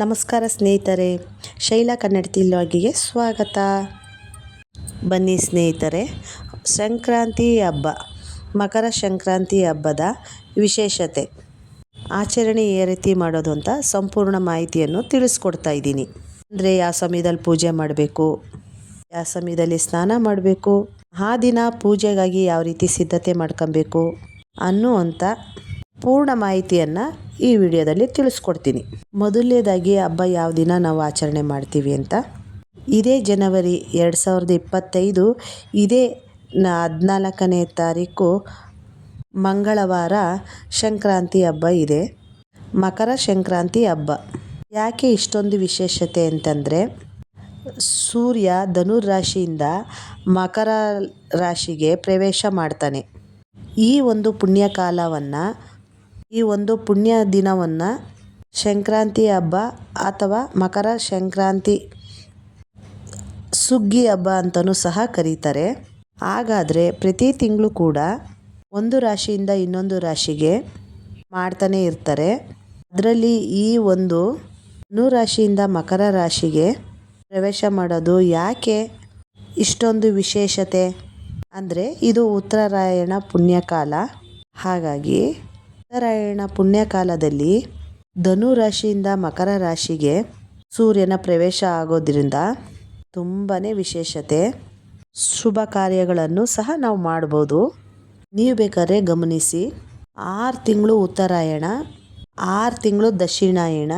ನಮಸ್ಕಾರ ಸ್ನೇಹಿತರೆ, ಶೈಲಾ ಕನ್ನಡ ಲಾಗಿಗೆ ಸ್ವಾಗತ. ಬನ್ನಿ ಸ್ನೇಹಿತರೆ, ಸಂಕ್ರಾಂತಿ ಹಬ್ಬ, ಮಕರ ಸಂಕ್ರಾಂತಿ ಹಬ್ಬದ ವಿಶೇಷತೆ. ಆಚರಣೆ ಏ ರೀತಿ ಮಾಡೋದು ಅಂತ ಸಂಪೂರ್ಣ ಮಾಹಿತಿಯನ್ನು ತಿಳಿಸ್ಕೊಡ್ತಾ ಇದ್ದೀನಿ. ಅಂದರೆ ಯಾವ ಸಮಯದಲ್ಲಿ ಪೂಜೆ ಮಾಡಬೇಕು, ಯಾವ ಸಮಯದಲ್ಲಿ ಸ್ನಾನ ಮಾಡಬೇಕು, ಆ ದಿನ ಪೂಜೆಗಾಗಿ ಯಾವ ರೀತಿ ಸಿದ್ಧತೆ ಮಾಡ್ಕೊಬೇಕು ಅನ್ನುವಂಥ ಪೂರ್ಣ ಮಾಹಿತಿಯನ್ನು ಈ ವಿಡಿಯೋದಲ್ಲಿ ತಿಳಿಸ್ಕೊಡ್ತೀನಿ. ಮೊದಲನೇದಾಗಿ, ಹಬ್ಬ ಯಾವ ದಿನ ನಾವು ಆಚರಣೆ ಮಾಡ್ತೀವಿ ಅಂತ? ಇದೇ ಜನವರಿ ಎರಡು ಸಾವಿರದ ಇಪ್ಪತ್ತೈದು, ಇದೇ ಹದಿನಾಲ್ಕನೇ ತಾರೀಕು ಮಂಗಳವಾರ ಸಂಕ್ರಾಂತಿ ಹಬ್ಬ ಇದೆ. ಮಕರ ಸಂಕ್ರಾಂತಿ ಹಬ್ಬ. ಯಾಕೆ ಇಷ್ಟೊಂದು ವಿಶೇಷತೆ ಅಂತಂದರೆ, ಸೂರ್ಯ ಧನುರ್ ರಾಶಿಯಿಂದ ಮಕರ ರಾಶಿಗೆ ಪ್ರವೇಶ ಮಾಡ್ತಾನೆ. ಈ ಒಂದು ಪುಣ್ಯ ಕಾಲವನ್ನು ಈ ಒಂದು ಪುಣ್ಯ ದಿನವನ್ನು ಸಂಕ್ರಾಂತಿ ಹಬ್ಬ ಅಥವಾ ಮಕರ ಸಂಕ್ರಾಂತಿ ಸುಗ್ಗಿ ಹಬ್ಬ ಅಂತಲೂ ಸಹ ಕರೀತಾರೆ. ಹಾಗಾದರೆ ಪ್ರತಿ ತಿಂಗಳು ಕೂಡ ಒಂದು ರಾಶಿಯಿಂದ ಇನ್ನೊಂದು ರಾಶಿಗೆ ಮಾಡ್ತಾನೆ ಇರ್ತಾರೆ. ಅದರಲ್ಲಿ ಈ ಒಂದು ಧನು ರಾಶಿಯಿಂದ ಮಕರ ರಾಶಿಗೆ ಪ್ರವೇಶ ಮಾಡೋದು ಯಾಕೆ ಇಷ್ಟೊಂದು ವಿಶೇಷತೆ? ಅಂದರೆ ಇದು ಉತ್ತರಾಯಣ ಪುಣ್ಯಕಾಲ. ಹಾಗಾಗಿ ಉತ್ತರಾಯಣ ಪುಣ್ಯಕಾಲದಲ್ಲಿ ಧನು ರಾಶಿಯಿಂದ ಮಕರ ರಾಶಿಗೆ ಸೂರ್ಯನ ಪ್ರವೇಶ ಆಗೋದ್ರಿಂದ ತುಂಬಾ ವಿಶೇಷತೆ. ಶುಭ ಕಾರ್ಯಗಳನ್ನು ಸಹ ನಾವು ಮಾಡ್ಬೋದು. ನೀವು ಬೇಕಾದ್ರೆ ಗಮನಿಸಿ. ಆರು ತಿಂಗಳು ಉತ್ತರಾಯಣ, ಆರು ತಿಂಗಳು ದಕ್ಷಿಣಾಯಣ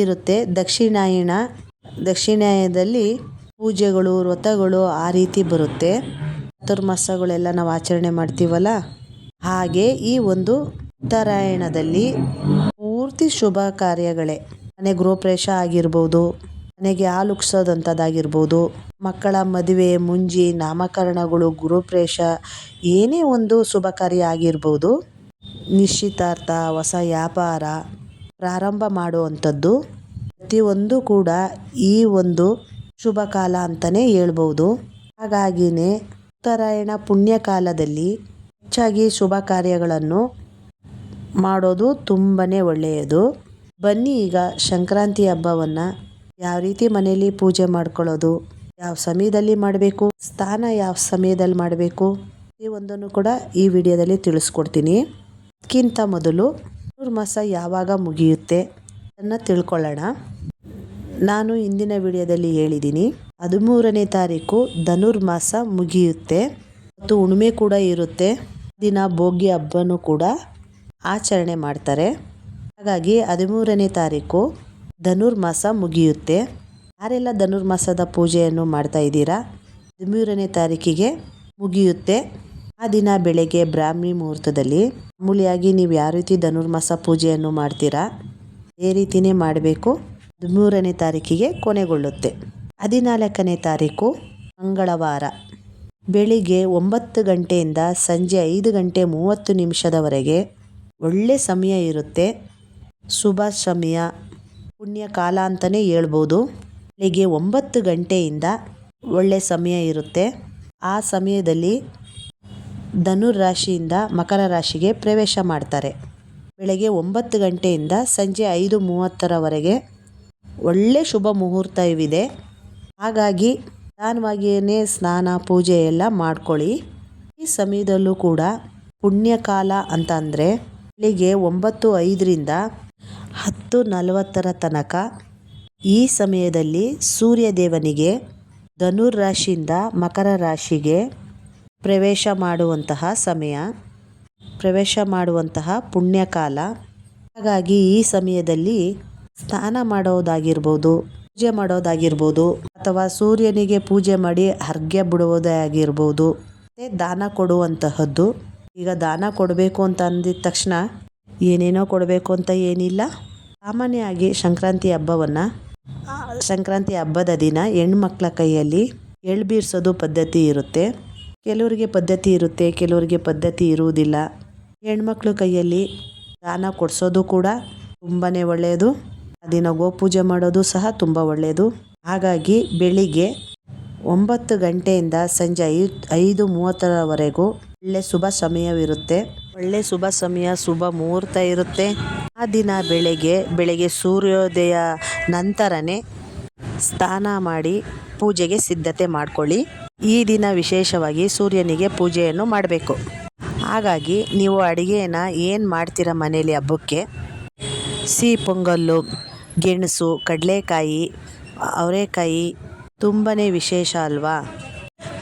ಇರುತ್ತೆ. ದಕ್ಷಿಣಾಯಣ, ದಕ್ಷಿಣಾಯಣದಲ್ಲಿ ಪೂಜೆಗಳು, ವ್ರತಗಳು ಆ ರೀತಿ ಬರುತ್ತೆ. ಚತುರ್ಮಾಸಗಳೆಲ್ಲ ನಾವು ಆಚರಣೆ ಮಾಡ್ತೀವಲ್ಲ? ಹಾಗೆ ಈ ಒಂದು ಉತ್ತರಾಯಣದಲ್ಲಿ ಪೂರ್ತಿ ಶುಭ ಕಾರ್ಯಗಳೇ. ಮನೆ ಗೃಹಪ್ರವೇಶ ಆಗಿರ್ಬೋದು, ಮನೆಗೆ ಆಲುಕ್ಸೋದಂಥದ್ದಾಗಿರ್ಬೋದು, ಮಕ್ಕಳ ಮದುವೆ, ಮುಂಜಿ, ನಾಮಕರಣಗಳು, ಗೃಹಪ್ರವೇಶ ಏನೇ ಒಂದು ಶುಭ ಕಾರ್ಯ ಆಗಿರ್ಬೋದು, ನಿಶ್ಚಿತಾರ್ಥ ಹೊಸ ವ್ಯಾಪಾರ ಪ್ರಾರಂಭ ಮಾಡುವಂಥದ್ದು ಪ್ರತಿಯೊಂದು ಕೂಡ ಈ ಒಂದು ಶುಭ ಕಾಲ ಅಂತಲೇ ಹೇಳ್ಬೋದು. ಹಾಗಾಗಿಯೇ ಉತ್ತರಾಯಣ ಪುಣ್ಯಕಾಲದಲ್ಲಿ ಹೆಚ್ಚಾಗಿ ಶುಭ ಕಾರ್ಯಗಳನ್ನು ಮಾಡೋದು ತುಂಬಾ ಒಳ್ಳೆಯದು. ಬನ್ನಿ ಈಗ ಸಂಕ್ರಾಂತಿ ಹಬ್ಬವನ್ನು ಯಾವ ರೀತಿ ಮನೆಯಲ್ಲಿ ಪೂಜೆ ಮಾಡ್ಕೊಳ್ಳೋದು, ಯಾವ ಸಮಯದಲ್ಲಿ ಮಾಡಬೇಕು, ಸ್ಥಾನ ಯಾವ ಸಮಯದಲ್ಲಿ ಮಾಡಬೇಕು ಈ ಒಂದನ್ನು ಕೂಡ ಈ ವಿಡಿಯೋದಲ್ಲಿ ತಿಳಿಸ್ಕೊಡ್ತೀನಿ. ಅದಕ್ಕಿಂತ ಮೊದಲು ಧನುರ್ಮಾಸ ಯಾವಾಗ ಮುಗಿಯುತ್ತೆ ಅದನ್ನು ತಿಳ್ಕೊಳ್ಳೋಣ. ನಾನು ಇಂದಿನ ವಿಡಿಯೋದಲ್ಲಿ ಹೇಳಿದ್ದೀನಿ, ಹದಿಮೂರನೇ ತಾರೀಕು ಧನುರ್ಮಾಸ ಮುಗಿಯುತ್ತೆ. ಮತ್ತು ಹುಣ್ಣಿಮೆ ಕೂಡ ಇರುತ್ತೆ. ದಿನ ಭೋಗಿ ಹಬ್ಬನೂ ಕೂಡ ಆಚರಣೆ ಮಾಡ್ತಾರೆ. ಹಾಗಾಗಿ ಹದಿಮೂರನೇ ತಾರೀಕು ಧನುರ್ಮಾಸ ಮುಗಿಯುತ್ತೆ. ಯಾರೆಲ್ಲ ಧನುರ್ಮಾಸದ ಪೂಜೆಯನ್ನು ಮಾಡ್ತಾ ಇದ್ದೀರಾ? ಹದಿಮೂರನೇ ತಾರೀಕಿಗೆ ಮುಗಿಯುತ್ತೆ. ಆ ದಿನ ಬೆಳಗ್ಗೆ ಬ್ರಾಹ್ಮಿ ಮುಹೂರ್ತದಲ್ಲಿ ಮಾಮೂಲಿಯಾಗಿ ನೀವು ಯಾವ ರೀತಿ ಧನುರ್ಮಾಸ ಪೂಜೆಯನ್ನು ಮಾಡ್ತೀರಾ? ಅದೇ ರೀತಿಯೇ ಮಾಡಬೇಕು. ಹದಿಮೂರನೇ ತಾರೀಕಿಗೆ ಕೊನೆಗೊಳ್ಳುತ್ತೆ. ಹದಿನಾಲ್ಕನೇ ತಾರೀಕು ಮಂಗಳವಾರ. ಬೆಳಿಗ್ಗೆ ಒಂಬತ್ತು ಗಂಟೆಯಿಂದ ಸಂಜೆ ಐದು ಗಂಟೆ ಮೂವತ್ತು ನಿಮಿಷದವರೆಗೆ ಒಳ್ಳೆ ಸಮಯ ಇರುತ್ತೆ. ಶುಭ ಸಮಯ. ಪುಣ್ಯ ಕಾಲ ಅಂತಲೇ ಹೇಳ್ಬೋದು. ಬೆಳಿಗ್ಗೆ ಒಂಬತ್ತು ಗಂಟೆಯಿಂದ ಒಳ್ಳೆ ಸಮಯ ಇರುತ್ತೆ. ಆ ಸಮಯದಲ್ಲಿ ಧನುರ್ ರಾಶಿಯಿಂದ ಮಕರ ರಾಶಿಗೆ ಪ್ರವೇಶ ಮಾಡ್ತಾರೆ. ಬೆಳಗ್ಗೆ ಒಂಬತ್ತು ಗಂಟೆಯಿಂದ ಸಂಜೆ ಐದು ಮೂವತ್ತರವರೆಗೆ ಒಳ್ಳೆ ಶುಭ ಮುಹೂರ್ತವಿದೆ. ಹಾಗಾಗಿ ನಿಧಾನವಾಗಿಯೇ ಸ್ನಾನ, ಪೂಜೆ ಎಲ್ಲ ಮಾಡ್ಕೊಳ್ಳಿ. ಈ ಸಮಯದಲ್ಲೂ ಕೂಡ ಪುಣ್ಯಕಾಲ ಅಂತ ಅಂದರೆ ಬೆಳಿಗ್ಗೆ ಒಂಬತ್ತು ಐದರಿಂದ ಹತ್ತು ನಲವತ್ತರ ತನಕ ಈ ಸಮಯದಲ್ಲಿ ಸೂರ್ಯ ದೇವನಿಗೆ ಧನುರ್ ರಾಶಿಯಿಂದ ಮಕರ ರಾಶಿಗೆ ಪ್ರವೇಶ ಮಾಡುವಂತಹ ಸಮಯ, ಪ್ರವೇಶ ಮಾಡುವಂತಹ ಪುಣ್ಯಕಾಲ. ಹಾಗಾಗಿ ಈ ಸಮಯದಲ್ಲಿ ಸ್ನಾನ ಮಾಡೋದಾಗಿರ್ಬೋದು, ಪೂಜೆ ಮಾಡೋದಾಗಿರ್ಬೋದು, ಅಥವಾ ಸೂರ್ಯನಿಗೆ ಪೂಜೆ ಮಾಡಿ ಅರ್ಘ್ಯ ಬಿಡುವುದೇ ಆಗಿರ್ಬೋದು ದಾನ ಕೊಡುವಂತಹದ್ದು. ಈಗ ದಾನ ಕೊಡಬೇಕು ಅಂತ ಅಂದಿದ ತಕ್ಷಣ ಏನೇನೋ ಕೊಡಬೇಕು ಅಂತ ಏನಿಲ್ಲ. ಸಾಮಾನ್ಯವಾಗಿ ಸಂಕ್ರಾಂತಿ ಹಬ್ಬವನ್ನು ಸಂಕ್ರಾಂತಿ ಹಬ್ಬದ ದಿನ ಹೆಣ್ಮಕ್ಳ ಕೈಯಲ್ಲಿ ಎಳ್ಳು ಬೀರ್ಸೋದು ಪದ್ಧತಿ ಇರುತ್ತೆ. ಕೆಲವರಿಗೆ ಪದ್ಧತಿ ಇರುತ್ತೆ, ಕೆಲವರಿಗೆ ಪದ್ಧತಿ ಇರುವುದಿಲ್ಲ. ಹೆಣ್ಮಕ್ಳ ಕೈಯಲ್ಲಿ ದಾನ ಕೊಡಿಸೋದು ಕೂಡ ತುಂಬಾ ಒಳ್ಳೆಯದು ದಿನ ಗೋಪೂಜೆ ಮಾಡೋದು ಸಹ ತುಂಬ ಒಳ್ಳೆಯದು ಹಾಗಾಗಿ ಬೆಳಿಗ್ಗೆ ಒಂಬತ್ತು ಗಂಟೆಯಿಂದ ಸಂಜೆ ಐದು ಐದು ಮೂವತ್ತರವರೆಗೂ ಒಳ್ಳೆ ಶುಭ ಸಮಯವಿರುತ್ತೆ. ಒಳ್ಳೆ ಶುಭ ಸಮಯ, ಶುಭ ಮುಹೂರ್ತ ಇರುತ್ತೆ. ಆ ದಿನ ಬೆಳಗ್ಗೆ ಬೆಳಗ್ಗೆ ಸೂರ್ಯೋದಯ ನಂತರನೇ ಸ್ನಾನ ಮಾಡಿ ಪೂಜೆಗೆ ಸಿದ್ಧತೆ ಮಾಡ್ಕೊಳ್ಳಿ. ಈ ದಿನ ವಿಶೇಷವಾಗಿ ಸೂರ್ಯನಿಗೆ ಪೂಜೆಯನ್ನು ಮಾಡಬೇಕು. ಹಾಗಾಗಿ ನೀವು ಅಡುಗೆನ ಏನು ಮಾಡ್ತೀರ ಮನೇಲಿ ಹಬ್ಬಕ್ಕೆ? ಸಿಹಿ ಪೊಂಗಲ್ಲು, ಗೆಣಸು, ಕಡಲೆಕಾಯಿ, ಅವರೆಕಾಯಿ ತುಂಬಾ ವಿಶೇಷ ಅಲ್ವಾ?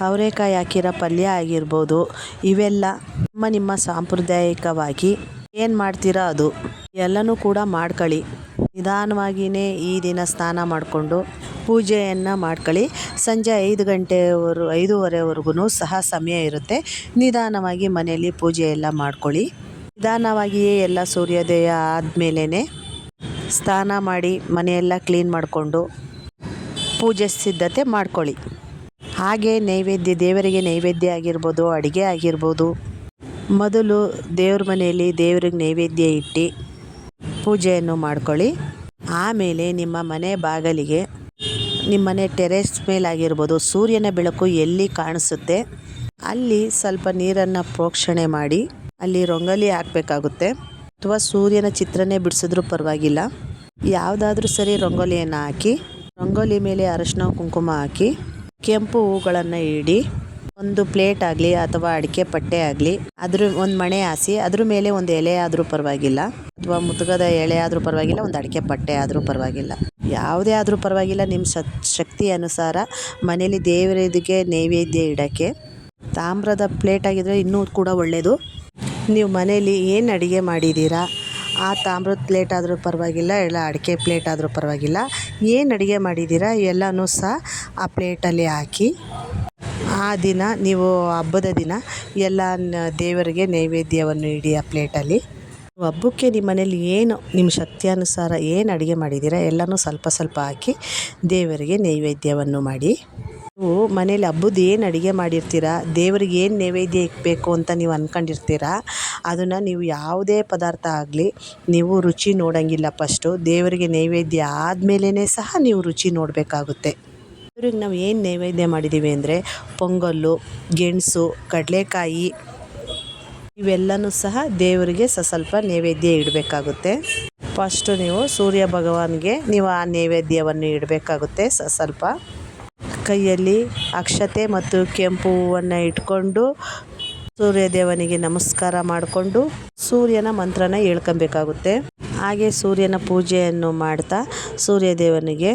ಅವರೆಕಾಯಿ ಹಾಕಿರೋ ಪಲ್ಯ ಆಗಿರ್ಬೋದು, ಇವೆಲ್ಲ ನಿಮ್ಮ ನಿಮ್ಮ ಸಾಂಪ್ರದಾಯಿಕವಾಗಿ ಏನು ಮಾಡ್ತೀರಾ ಅದು? ಎಲ್ಲನೂ ಕೂಡ ಮಾಡ್ಕೊಳ್ಳಿ ನಿಧಾನವಾಗಿಯೇ ಈ ದಿನ ಸ್ನಾನ ಮಾಡಿಕೊಂಡು ಪೂಜೆಯನ್ನು ಮಾಡ್ಕೊಳ್ಳಿ ಸಂಜೆ ಐದು ಗಂಟೆವರೆ, ಐದೂವರೆವರೆಗೂ ಸಹ ಸಮಯ ಇರುತ್ತೆ. ನಿಧಾನವಾಗಿ ಮನೆಯಲ್ಲಿ ಪೂಜೆ ಎಲ್ಲ ಮಾಡ್ಕೊಳ್ಳಿ. ನಿಧಾನವಾಗಿಯೇ ಎಲ್ಲ ಸೂರ್ಯೋದಯ ಆದಮೇಲೇ ಸ್ನಾನ ಮಾಡಿ ಮನೆಯೆಲ್ಲ ಕ್ಲೀನ್ ಮಾಡಿಕೊಂಡು ಪೂಜೆ ಸಿದ್ಧತೆ ಮಾಡ್ಕೊಳ್ಳಿ. ಹಾಗೆ ನೈವೇದ್ಯ ದೇವರಿಗೆ ನೈವೇದ್ಯ ಆಗಿರ್ಬೋದು, ಅಡುಗೆ ಆಗಿರ್ಬೋದು. ಮೊದಲು ದೇವ್ರ ಮನೆಯಲ್ಲಿ ದೇವ್ರಿಗೆ ನೈವೇದ್ಯ ಇಟ್ಟು ಪೂಜೆಯನ್ನು ಮಾಡ್ಕೊಳ್ಳಿ. ಆಮೇಲೆ ನಿಮ್ಮ ಮನೆ ಬಾಗಲಿಗೆ, ನಿಮ್ಮ ಮನೆ ಟೆರೆಸ್ ಮೇಲಾಗಿರ್ಬೋದು, ಸೂರ್ಯನ ಬೆಳಕು ಎಲ್ಲಿ ಕಾಣಿಸುತ್ತೆ, ಅಲ್ಲಿ ಸ್ವಲ್ಪ ನೀರನ್ನು ಪ್ರೋಕ್ಷಣೆ ಮಾಡಿ, ಅಲ್ಲಿ ರಂಗೋಲಿ ಹಾಕಬೇಕಾಗುತ್ತೆ. ಅಥವಾ ಸೂರ್ಯನ ಚಿತ್ರನೇ ಬಿಡಿಸಿದ್ರೂ ಪರವಾಗಿಲ್ಲ. ಯಾವುದಾದ್ರೂ ಸರಿ ರಂಗೋಲಿಯನ್ನು ಹಾಕಿ, ರಂಗೋಲಿ ಮೇಲೆ ಅರಶಿನ ಕುಂಕುಮ ಹಾಕಿ ಕೆಂಪು ಹೂಗಳನ್ನು ಇಡಿ, ಒಂದು ಪ್ಲೇಟ್ ಆಗಲಿ ಅಥವಾ ಅಡಿಕೆ ಪಟ್ಟೆ ಆಗಲಿ, ಅದ್ರ ಒಂದು ಮಣೆ ಹಾಸಿ, ಅದ್ರ ಮೇಲೆ ಒಂದು ಎಲೆ ಆದರೂ ಪರವಾಗಿಲ್ಲ, ಅಥವಾ ಮುತುಗದ ಎಳೆ ಆದರೂ ಪರವಾಗಿಲ್ಲ, ಒಂದು ಅಡಿಕೆ ಪಟ್ಟೆ ಆದರೂ ಪರವಾಗಿಲ್ಲ. ಯಾವುದೇ ಆದರೂ ಪರವಾಗಿಲ್ಲ ನಿಮ್ಮ ಶಕ್ತಿ ಅನುಸಾರ ಮನೇಲಿ ದೇವರಿದಕ್ಕೆ ನೈವೇದ್ಯ ಇಡೋಕ್ಕೆ. ತಾಮ್ರದ ಪ್ಲೇಟ್ ಆಗಿದ್ರೆ ಇನ್ನೂ ಕೂಡ ಒಳ್ಳೆಯದು ನೀವು ಮನೇಲಿ ಏನು ಅಡುಗೆ ಮಾಡಿದ್ದೀರಾ ಆ ತಾಮ್ರದ ಪ್ಲೇಟ್ ಆದರೂ ಪರವಾಗಿಲ್ಲ, ಇಲ್ಲ ಅಡಿಕೆ ಪ್ಲೇಟ್ ಆದರೂ ಪರವಾಗಿಲ್ಲ. ಏನು ಅಡುಗೆ ಮಾಡಿದ್ದೀರಾ ಎಲ್ಲನೂ ಸಹ ಆ ಪ್ಲೇಟಲ್ಲಿ ಹಾಕಿ, ಆ ದಿನ ನೀವು ಹಬ್ಬದ ದಿನ ಎಲ್ಲ ದೇವರಿಗೆ ನೈವೇದ್ಯವನ್ನು ಇಡಿ ಆ ಪ್ಲೇಟಲ್ಲಿ ಹಬ್ಬಕ್ಕೆ ನಿಮ್ಮ ಮನೇಲಿ ಏನು ನಿಮ್ಮ ಶಕ್ತಿಯಾನುಸಾರ ಏನು ಅಡುಗೆ ಮಾಡಿದ್ದೀರಾ ಎಲ್ಲನೂ ಸ್ವಲ್ಪ ಸ್ವಲ್ಪ ಹಾಕಿ ದೇವರಿಗೆ ನೈವೇದ್ಯವನ್ನು ಮಾಡಿ. ನೀವು ಮನೇಲಿ ಹಬ್ಬದ ಏನು ಅಡುಗೆ ಮಾಡಿರ್ತೀರ? ದೇವರಿಗೆ ಏನು ನೈವೇದ್ಯ ಬೇಕು ಅಂತ ನೀವು ಅಂದ್ಕೊಂಡಿರ್ತೀರ ಅದನ್ನು ನೀವು ಯಾವುದೇ ಪದಾರ್ಥ ಆಗಲಿ ನೀವು ರುಚಿ ನೋಡೋಂಗಿಲ್ಲ ಫಸ್ಟು ದೇವರಿಗೆ ನೈವೇದ್ಯ ಆದಮೇಲೇ ಸಹ ನೀವು ರುಚಿ ನೋಡಬೇಕಾಗುತ್ತೆ. ದೇವ್ರಿಗೆ ನಾವು ಏನು ನೈವೇದ್ಯ ಮಾಡಿದ್ದೀವಿ ಅಂದರೆ ಪೊಂಗಲ್ಲು, ಗೆಣಸು, ಕಡಲೆಕಾಯಿ ಇವೆಲ್ಲನೂ ಸಹ ದೇವರಿಗೆ ಸ ಸ್ವಲ್ಪ ನೈವೇದ್ಯ ಇಡಬೇಕಾಗುತ್ತೆ. ಫಸ್ಟು ನೀವು ಸೂರ್ಯ ಭಗವಾನ್ಗೆ ನೀವು ಆ ನೈವೇದ್ಯವನ್ನು ಇಡಬೇಕಾಗುತ್ತೆ ಸ ಸ್ವಲ್ಪ. ಕೈಯಲ್ಲಿ ಅಕ್ಷತೆ ಮತ್ತು ಕೆಂಪು ಹೂವನ್ನು ಇಟ್ಕೊಂಡು ಸೂರ್ಯದೇವನಿಗೆ ನಮಸ್ಕಾರ ಮಾಡಿಕೊಂಡು ಸೂರ್ಯನ ಮಂತ್ರನ ಹೇಳ್ಕೊಬೇಕಾಗುತ್ತೆ. ಹಾಗೆ ಸೂರ್ಯನ ಪೂಜೆಯನ್ನು ಮಾಡ್ತಾ ಸೂರ್ಯದೇವನಿಗೆ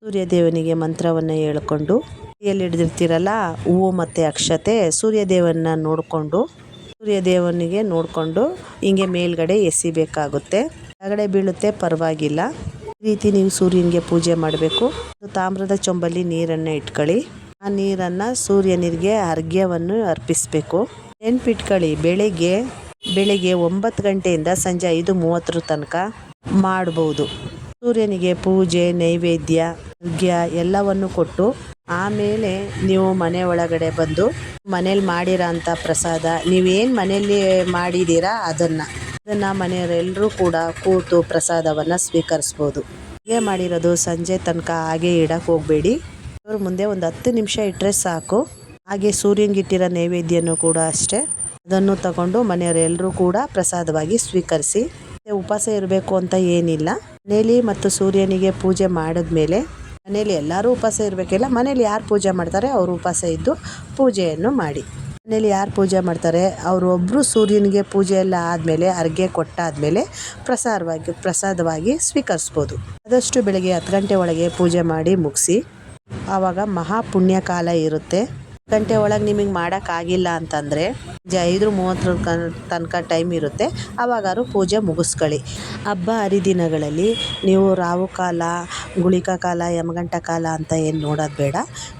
ಸೂರ್ಯದೇವನಿಗೆ ಮಂತ್ರವನ್ನು ಹೇಳ್ಕೊಂಡು ಕೈಯಲ್ಲಿ ಹಿಡಿದಿರ್ತೀರಲ್ಲ ಹೂವು ಮತ್ತು ಅಕ್ಷತೆ ಸೂರ್ಯದೇವನ ನೋಡಿಕೊಂಡು, ಸೂರ್ಯದೇವನಿಗೆ ನೋಡಿಕೊಂಡು ಹಿಂಗೆ ಮೇಲ್ಗಡೆ ಎಸಿಬೇಕಾಗುತ್ತೆ. ಕೆಳಗಡೆ ಬೀಳುತ್ತೆ, ಪರವಾಗಿಲ್ಲ. ಈ ರೀತಿ ನೀವು ಸೂರ್ಯನಿಗೆ ಪೂಜೆ ಮಾಡಬೇಕು. ತಾಮ್ರದ ಚೊಂಬಲ್ಲಿ ನೀರನ್ನು ಇಟ್ಕೊಳ್ಳಿ. ಆ ನೀರನ್ನು ಸೂರ್ಯನಿಗೆ ಅರ್ಘ್ಯವನ್ನು ಅರ್ಪಿಸಬೇಕು. ನೆನ್ಪಿಟ್ಕೊಳ್ಳಿ, ಬೆಳಗ್ಗೆ ಬೆಳಗ್ಗೆ ಒಂಬತ್ತು ಗಂಟೆಯಿಂದ ಸಂಜೆ ಐದು ಮೂವತ್ತರ ತನಕ ಮಾಡ್ಬೋದು. ಸೂರ್ಯನಿಗೆ ಪೂಜೆ, ನೈವೇದ್ಯ, ಅರ್ಘ್ಯ ಎಲ್ಲವನ್ನು ಕೊಟ್ಟು ಆಮೇಲೆ ನೀವು ಮನೆ ಒಳಗಡೆ ಬಂದು ಮನೇಲಿ ಮಾಡಿರೋ ಅಂಥ ಪ್ರಸಾದ, ನೀವೇನು ಮನೆಯಲ್ಲಿ ಮಾಡಿದ್ದೀರಾ ಅದನ್ನು ಅದನ್ನು ಮನೆಯವರೆಲ್ಲರೂ ಕೂಡ ಕೂತು ಪ್ರಸಾದವನ್ನು ಸ್ವೀಕರಿಸ್ಬೋದು. ಹೀಗೆ ಮಾಡಿರೋದು ಸಂಜೆ ತನಕ ಹಾಗೆ ಇಡಕ್ಕೆ ಹೋಗಬೇಡಿ. ಅವ್ರ ಮುಂದೆ ಒಂದು ಹತ್ತು ನಿಮಿಷ ಇಟ್ಟರೆ ಸಾಕು. ಹಾಗೆ ಸೂರ್ಯನಿಗಿಟ್ಟಿರೋ ನೈವೇದ್ಯನೂ ಕೂಡ ಅಷ್ಟೇ. ಅದನ್ನು ತಗೊಂಡು ಮನೆಯವರೆಲ್ಲರೂ ಕೂಡ ಪ್ರಸಾದವಾಗಿ ಸ್ವೀಕರಿಸಿ. ಉಪವಾಸ ಇರಬೇಕು ಅಂತ ಏನಿಲ್ಲ. ನೆಲಿ ಮತ್ತು ಸೂರ್ಯನಿಗೆ ಪೂಜೆ ಮಾಡಿದ್ಮೇಲೆ ಮನೇಲಿ ಎಲ್ಲರೂ ಉಪವಾಸ ಇರಬೇಕಿಲ್ಲ, ಮನೇಲಿ ಯಾರು ಪೂಜೆ ಮಾಡ್ತಾರೆ ಅವರು ಉಪವಾಸ ಇದ್ದು ಪೂಜೆಯನ್ನು ಮಾಡಿ. ಮನೇಲಿ ಯಾರು ಪೂಜೆ ಮಾಡ್ತಾರೆ ಅವರೊಬ್ಬರು ಸೂರ್ಯನಿಗೆ ಪೂಜೆ ಎಲ್ಲ ಆದಮೇಲೆ ಅರ್ಗೆ ಕೊಟ್ಟಾದಮೇಲೆ ಪ್ರಸಾದವಾಗಿ ಪ್ರಸಾದವಾಗಿ ಸ್ವೀಕರಿಸ್ಬೋದು. ಆದಷ್ಟು ಬೆಳಗ್ಗೆ ಹತ್ತು ಗಂಟೆ ಒಳಗೆ ಪೂಜೆ ಮಾಡಿ ಮುಗಿಸಿ, ಆವಾಗ ಮಹಾಪುಣ್ಯ ಕಾಲ ಇರುತ್ತೆ. ಗಂಟೆ ಒಳಗೆ ನಿಮಗೆ ಮಾಡೋಕ್ಕಾಗಿಲ್ಲ ಅಂತಂದರೆ ಐದು ಮೂವತ್ತರ ತನಕ ಟೈಮ್ ಇರುತ್ತೆ. ಆವಾಗಾದ್ರು ಪೂಜೆ ಮುಗಿಸ್ಕೊಳ್ಳಿ. ಹಬ್ಬ ಹರಿದಿನಗಳಲ್ಲಿ ನೀವು ರಾವು ಕಾಲ, ಗುಳಿಕ ಕಾಲ, ಯಮಗಂಟ ಕಾಲ ಅಂತ ಏನು ನೋಡೋದು ಬೇಡ.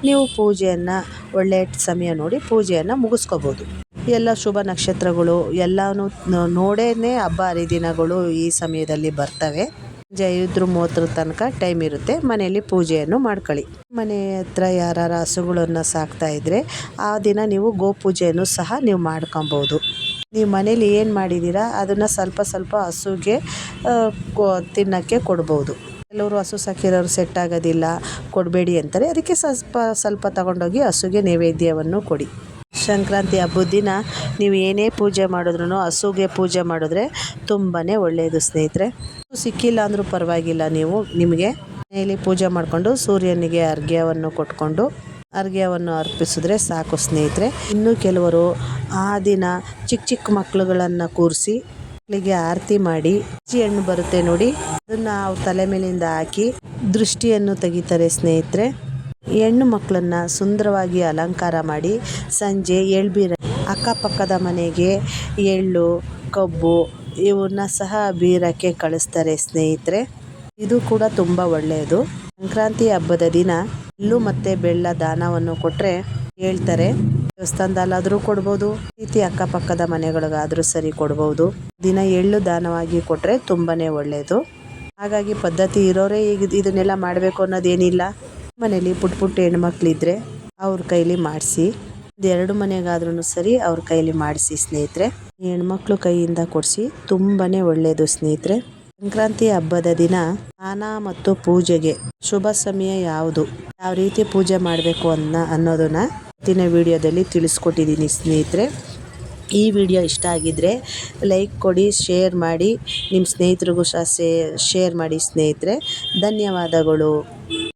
ನೀವು ಪೂಜೆಯನ್ನು ಒಳ್ಳೆಯ ಸಮಯ ನೋಡಿ ಪೂಜೆಯನ್ನು ಮುಗಿಸ್ಕೋಬೋದು. ಎಲ್ಲ ಶುಭ ನಕ್ಷತ್ರಗಳು ಎಲ್ಲನೂ ನೋಡೇ ಹಬ್ಬ ಹರಿದಿನಗಳು ಈ ಸಮಯದಲ್ಲಿ ಬರ್ತವೆ. ಸಂಜೆ ಐದು ಮೂವತ್ತರ ತನಕ ಟೈಮ್ ಇರುತ್ತೆ. ಮನೆಯಲ್ಲಿ ಪೂಜೆಯನ್ನು ಮಾಡ್ಕೊಳ್ಳಿ. ಮನೆ ಹತ್ರ ಯಾರು ಹಸುಗಳನ್ನು ಸಾಕ್ತಾ ಇದ್ದರೆ ಆ ದಿನ ನೀವು ಗೋಪೂಜೆಯನ್ನು ಸಹ ನೀವು ಮಾಡ್ಕೊಬೋದು. ನೀವು ಮನೇಲಿ ಏನು ಮಾಡಿದ್ದೀರಾ ಅದನ್ನು ಸ್ವಲ್ಪ ಸ್ವಲ್ಪ ಹಸುಗೆ ತಿನ್ನೋಕ್ಕೆ ಕೊಡ್ಬೋದು. ಕೆಲವರು ಹಸು ಸಾಕಿರೋರು ಸೆಟ್ ಆಗೋದಿಲ್ಲ, ಕೊಡಬೇಡಿ ಅಂತಾರೆ. ಅದಕ್ಕೆ ಸ್ವಲ್ಪ ಸ್ವಲ್ಪ ತಗೊಂಡೋಗಿ ಹಸುಗೆ ನೈವೇದ್ಯವನ್ನು ಕೊಡಿ. ಸಂಕ್ರಾಂತಿ ಹಬ್ಬದ ದಿನ ನೀವು ಏನೇ ಪೂಜೆ ಮಾಡಿದ್ರೂ ಹಸುಗೆ ಪೂಜೆ ಮಾಡಿದ್ರೆ ತುಂಬಾ ಒಳ್ಳೆಯದು ಸ್ನೇಹಿತರೆ. ಸಿಕ್ಕಿಲ್ಲ ಅಂದರೂ ಪರವಾಗಿಲ್ಲ ನೀವು ನಿಮಗೆ ಮನೆಯಲ್ಲಿ ಪೂಜೆ ಮಾಡಿಕೊಂಡು ಸೂರ್ಯನಿಗೆ ಅರ್ಘ್ಯವನ್ನು ಕೊಟ್ಕೊಂಡು ಅರ್ಘ್ಯವನ್ನು ಅರ್ಪಿಸಿದ್ರೆ ಸಾಕು ಸ್ನೇಹಿತರೆ. ಇನ್ನು ಕೆಲವರು ಆ ದಿನ ಚಿಕ್ಕ ಚಿಕ್ಕ ಮಕ್ಕಳುಗಳನ್ನು ಕೂರಿಸಿ ಮಕ್ಕಳಿಗೆ ಆರತಿ ಮಾಡಿ ಅಜ್ಜಿ ಹಣ್ಣು ಬರುತ್ತೆ ನೋಡಿ. ಅದನ್ನು ತಲೆ ಮೇಲಿಂದ ಹಾಕಿ ದೃಷ್ಟಿಯನ್ನು ತೆಗಿತಾರೆ ಸ್ನೇಹಿತರೆ. ಹೆಣ್ಣು ಮಕ್ಕಳನ್ನ ಸುಂದರವಾಗಿ ಅಲಂಕಾರ ಮಾಡಿ ಸಂಜೆ ಎಳ್ಬೀರ ಅಕ್ಕಪಕ್ಕದ ಮನೆಗೆ ಎಳ್ಳು, ಕಬ್ಬು ಇವನ್ನ ಸಹ ಬೀರಕ್ಕೆ ಕಳಿಸ್ತಾರೆ ಸ್ನೇಹಿತರೆ. ಇದು ಕೂಡ ತುಂಬ ಒಳ್ಳೆಯದು. ಸಂಕ್ರಾಂತಿ ಹಬ್ಬದ ದಿನ ಎಳ್ಳು ಮತ್ತು ಬೆಳ್ಳ ದಾನವನ್ನು ಕೊಟ್ಟರೆ ಹೇಳ್ತಾರೆ. ದೇವಸ್ಥಾನದಲ್ಲಾದರೂ ಕೊಡ್ಬೋದು ರೀತಿ ಅಕ್ಕಪಕ್ಕದ ಮನೆಗಳಿಗಾದರೂ ಸರಿ ಕೊಡ್ಬೋದು. ದಿನ ಎಳ್ಳು ದಾನವಾಗಿ ಕೊಟ್ಟರೆ ತುಂಬಾ ಒಳ್ಳೆಯದು. ಹಾಗಾಗಿ ಪದ್ಧತಿ ಇರೋರೇ ಈಗ ಇದನ್ನೆಲ್ಲ ಮಾಡಬೇಕು ಅನ್ನೋದೇನಿಲ್ಲ. ಮನೇಲಿ ಪುಟ್ಟ ಪುಟ್ಟ ಹೆಣ್ಮಕ್ಳಿದ್ರೆ ಅವ್ರ ಕೈಲಿ ಮಾಡಿಸಿ ಎರಡು ಮನೆಗಾದ್ರೂ ಸರಿ ಅವ್ರ ಕೈಲಿ ಮಾಡಿಸಿ ಸ್ನೇಹಿತರೆ. ಹೆಣ್ಮಕ್ಳು ಕೈಯಿಂದ ಕೊಡಿಸಿ ತುಂಬಾ ಒಳ್ಳೆಯದು ಸ್ನೇಹಿತರೆ. ಸಂಕ್ರಾಂತಿ ಹಬ್ಬದ ದಿನ ಸ್ನಾನ ಮತ್ತು ಪೂಜೆಗೆ ಶುಭ ಸಮಯ ಯಾವುದು, ಯಾವ ರೀತಿ ಪೂಜೆ ಮಾಡಬೇಕು ಅನ್ನ ಅನ್ನೋದನ್ನ ಇವತ್ತಿನ ವಿಡಿಯೋದಲ್ಲಿ ತಿಳಿಸ್ಕೊಟ್ಟಿದ್ದೀನಿ ಸ್ನೇಹಿತರೆ. ಈ ವಿಡಿಯೋ ಇಷ್ಟ ಆಗಿದ್ದರೆ ಲೈಕ್ ಕೊಡಿ, ಶೇರ್ ಮಾಡಿ, ನಿಮ್ಮ ಸ್ನೇಹಿತರಿಗೂ ಸಹ ಶೇರ್ ಮಾಡಿ ಸ್ನೇಹಿತರೆ. ಧನ್ಯವಾದಗಳು.